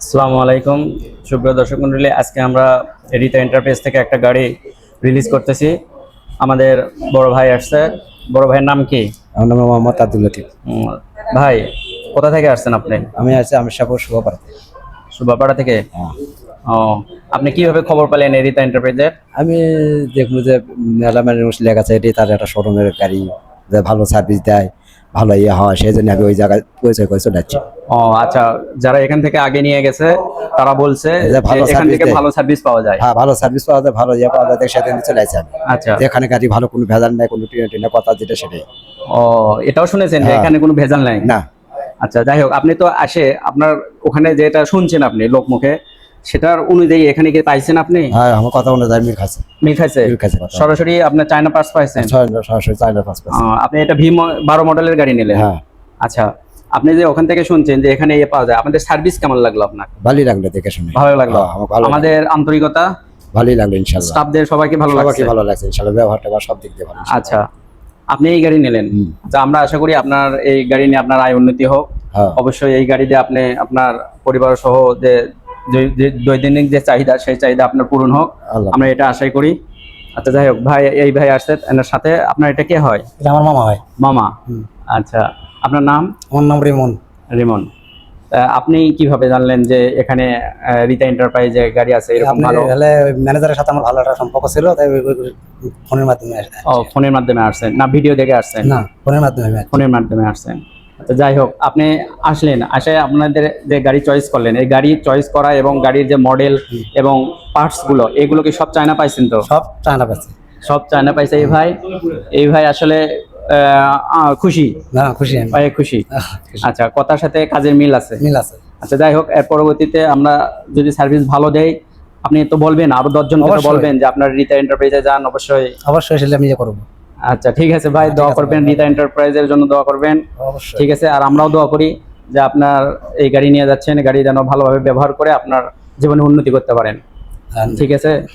আসসালামু আলাইকুম। সুপ্রিয় দর্শক মন্ডলী আজকে আমরা রিতা এন্টারপ্রাইজ থেকে একটা গাড়ি রিলিজ করতেছি। আমাদের বড় ভাই আসছে। বড় ভাইয়ের নাম কি? আমার নাম মোহাম্মদ আব্দুল লতিফ। ভাই কোথা থেকে আসছেন আপনি? আমি আছি আমি সাপুর শুভপাড়াতে সুবাপাড়া থেকে? হ্যাঁ। ও আপনি কীভাবে খবর পেলেন রিতা এন্টারপ্রাইজের আমি দেখব যে মেলা মানুষ লেখা আছে এটি তার একটা শোরুমের গাড়ি যে ভালো সার্ভিস দেয়। ভালো ইয়ে হয় সেই জন্য আমি ওই জায়গায় পরিচয় করে চলে যাচ্ছি ও আচ্ছা যারা এখান থেকে আগে নিয়ে গেছে তারা বলছে এখান থেকে ভালো সার্ভিস পাওয়া যায়। হ্যাঁ ভালো সার্ভিস পাওয়া যায় ভালো ইয়ে পাওয়া যায় সেদিন চলে আসছি আমি। আচ্ছা। যেখানে গাড়ি ভালো কোনো ভেজাল নাই কোনো টিনে টিনে কথা যেটা সেটাই। ও এটাও শুনেছেন যে হ্যাঁ। এখানে কোনো ভেজাল নাই? না। আচ্ছা যাই হোক আপনি তো আসে আপনার ওখানে যেটা শুনছেন আপনি লোকমুখে সেটার অনুযায়ী এখানে কি পাইছেন আপনি? হ্যাঁ আমার কথা অনুযায়ী মিল খাইছে। মিল খাচ্ছে সরাসরি আপনার চায়না পাস পাইছেন? ছয় সরাসরি চার পাস আহ, আপনি এটা ভি বারো মডেলের গাড়ি নিলেন? হ্যাঁ। আচ্ছা আপনি যে ওখান থেকে শুনছেন যে এখানে ইয়ে পাওয়া যায় আমাদের সার্ভিস কেমন লাগল আপনার? ভালোই লাগল দেখে শুনে। ভালো লাগল। হ্যাঁ, ভালো লাগল। আমাদের আন্তরিকতা? ভালোই লাগল ইনশাল্লাহ। স্টাফদের সবাইকে ভালো লাগছে। ভালো লাগছে ইনশাল্লাহ। ব্যবহারটা বা সব দিক দিয়ে ভালো। আচ্ছা আপনি এই গাড়ি নিলেন। আচ্ছা আমরা আশা করি আপনার এই গাড়ি নিয়ে আপনার আয় উন্নতি হোক। হ্যাঁ। অবশ্যই এই গাড়ি দিয়ে আপনি আপনার পরিবার সহ যে যে- যে চাহিদা সেই চাহিদা আপনার পূরণ হোক। আমরা এটা আশাই করি। আচ্ছা যাই হোক ভাই এই ভাই আসছে এনার সাথে। আপনার এটা কে হয়? আমার মামা হয় মামা? আচ্ছা আপনার নাম? আমার নাম রিমন। রিমন। আপনি কীভাবে জানলেন যে এখানে রিতা এন্টারপ্রাইজে গাড়ি আছে এরকম ভালো? হলে ম্যানেজারের সাথে আমার ভালো একটা সম্পর্ক ছিল তাই ফোনের মাধ্যমে। ও ফোনের মাধ্যমে আসছেন। না ভিডিও দেখে আসছেন? না ফোনের মাধ্যমে ফোনের মাধ্যমে আসছেন। তো যাই হোক আপনি আসলেন আসে আপনাদের যে গাড়ি চয়েস করলেন এই গাড়ি চয়েস করা এবং গাড়ির যে মডেল এবং পার্টসগুলো এগুলো কি সব চায়না পাইছেন তো? সব চায়না পাইছে। সব চায়না পাইছে এই ভাই? এই ভাই আসলে খুশি? না খুশি ভাই খুশি? আচ্ছা কথার সাথে কাজের মিল আছে? মিল আছে। আচ্ছা যাই হোক এর পরবর্তীতে আমরা যদি সার্ভিস ভালো দেই আপনি তো বলবেন আরও দশজন তো অবশ্যই। বলবেন যে আপনার রিতা এন্টারপ্রাইজে যান অবশ্যই। অবশ্যই সেটা আমি ইয়ে করব। আচ্ছা ঠিক আছে ভাই দোয়া করবেন রিতা এন্টারপ্রাইজের জন্য দোয়া করবেন। ঠিক আছে আর আমরাও দোয়া করি যে আপনার এই গাড়ি নিয়ে যাচ্ছেন গাড়ি যেন ভালোভাবে ব্যবহার করে আপনার জীবনে উন্নতি করতে পারেন। ঠিক আছে?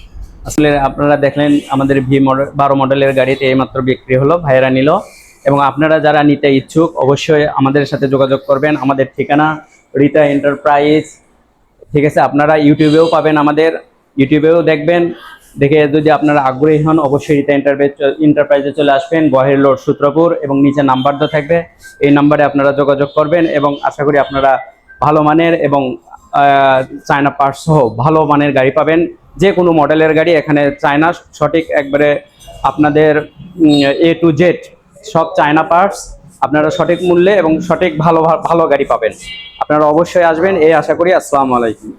আসলে আপনারা দেখলেন আমাদের ভি মডেল বারো মডেলের গাড়িতে এইমাত্র বিক্রি হলো ভাইয়েরা নিল। এবং আপনারা যারা নিতে ইচ্ছুক অবশ্যই আমাদের সাথে যোগাযোগ করবেন। আমাদের ঠিকানা রিতা এন্টারপ্রাইজ। ঠিক আছে আপনারা ইউটিউবেও পাবেন আমাদের। ইউটিউবেও দেখবেন। দেখে যদি আপনারা আগ্রহী হন, অবশ্যই রিতা এন্টারপ্রাইজ চলে আসবেন, বহের লোড সূত্রপুর, এবং নিচে নাম্বার দেওয়া থাকবে। এই নাম্বারে আপনারা যোগাযোগ করবেন, এবং আশা করি আপনারা ভালো মানের এবং চায়না পার্টস সহ ভালো মানের গাড়ি পাবেন। যে কোনো মডেলের গাড়ি এখানে চায়না সঠিক একবারে আপনাদের এ টু জেড সব চায়না পার্টস আপনারা সঠিক মূল্যে এবং সঠিক ভালো ভালো গাড়ি পাবেন। আপনারা অবশ্যই আসবেন, এই আশা করি। আসসালামু আলাইকুম।